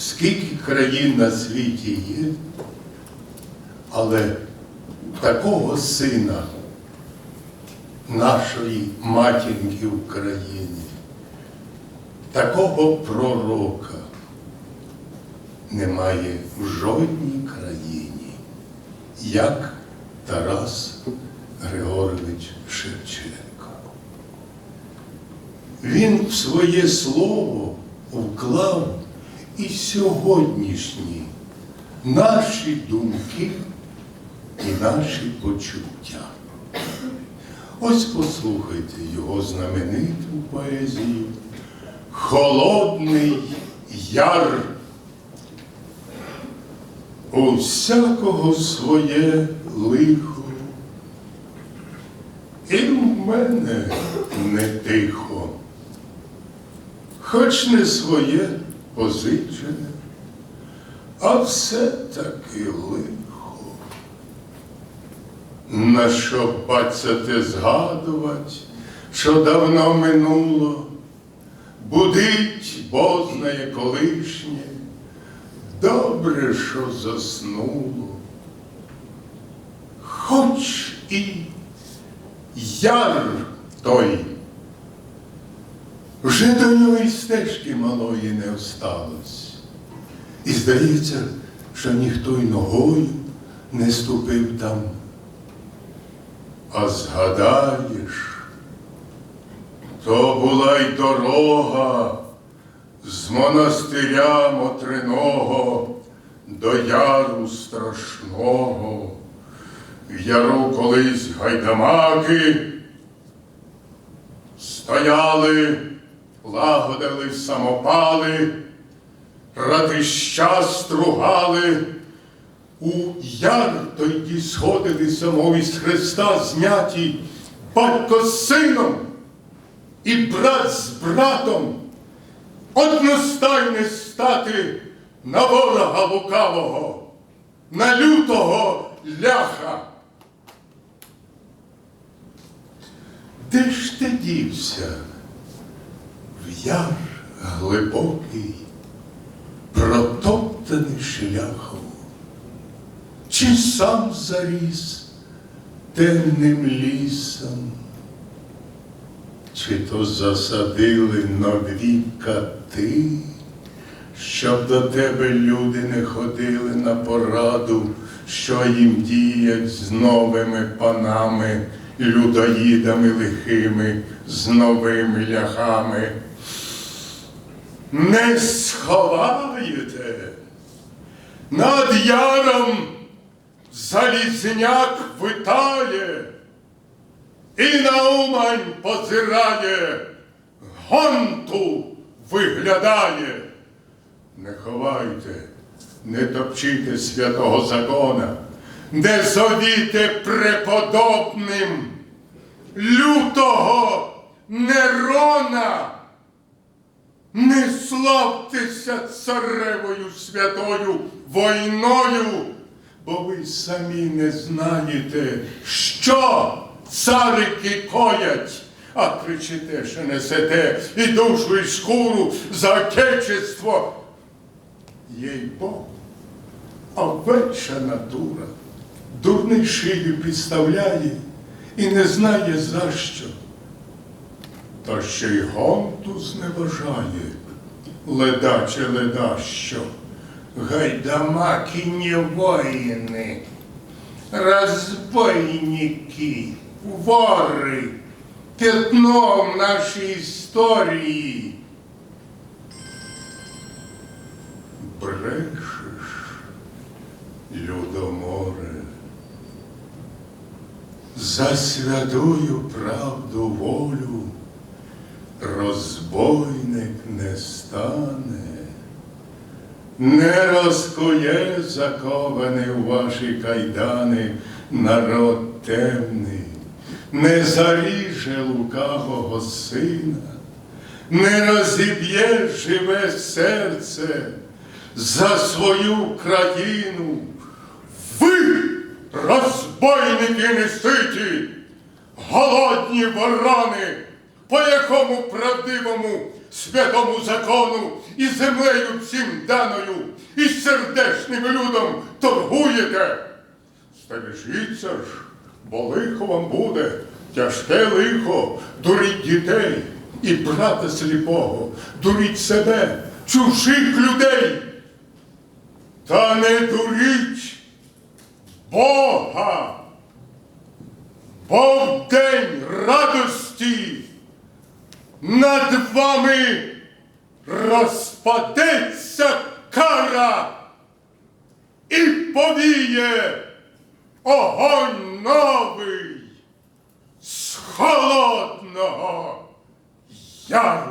скільки країн на світі є, але такого сина нашої матінки України, такого пророка немає в жодній країні, як Тарас Григорович Шевченко. Він в своє слово вклав і сьогоднішні наші думки і наші почуття. Ось послухайте його знамениту поезію Холодний яр. У всякого своє лихо, і в мене не тихо, хоч не своє позичене, а все таки лихо. На що бацяти згадувати, що давно минуло, будить бознає колишнє, добре, що заснуло. Хоч і яр той, вже до нього й стежки малої не осталось. І здається, що ніхто й ногою не ступив там. А згадаєш, то була й дорога з монастиря Мотриного до яру страшного. В яру колись гайдамаки стояли, лагодили самопали, ратища стругали. У яр тоді сходилися, мов із Христа зняті батько з сином і брат з братом, одностайне стати на ворога лукавого, на лютого ляха. Де ж ти дівся? Яр глибокий, протоптаний шляхом, чи сам заріс темним лісом, чи то засадили нові кати, щоб до тебе люди не ходили на пораду, що їм діять з новими панами, людоїдами лихими, з новими ляхами. Не сховаєте над яром залізняк витає, і на Умань позирає, гонту виглядає. Не ховайте, не топчите святого закона, не зовіте преподобним лютого Нерона. Не славтеся царевою святою войною, бо ви самі не знаєте, що царики коять, а кричите, що несете і душу, і шкуру за отечество. Їй Бог, а веча натура, дурний шию підставляє і не знає за що. Та ще й гонту зневажає, ледаче ледащо, гайдамаки воїни, розбойники, вори, пятно в нашій історії. Брешеш, Людоморе, за святую правду волю розбойник не стане, не розкує закований у ваші кайдани народ темний, не заріже лукавого сина, не розіб'є живе серце за свою країну. Ви, розбойники неситі, голодні ворони, по якому правдивому святому закону і землею всім даною, і з сердешним людом торгуєте. Стережіться ж, бо лихо вам буде, тяжке лихо, дуріть дітей і брата сліпого, дуріть себе, чужих людей. Та не дуріть Бога, бо в день радості над вами розпадеться кара і повіє огонь новий з холодного яру.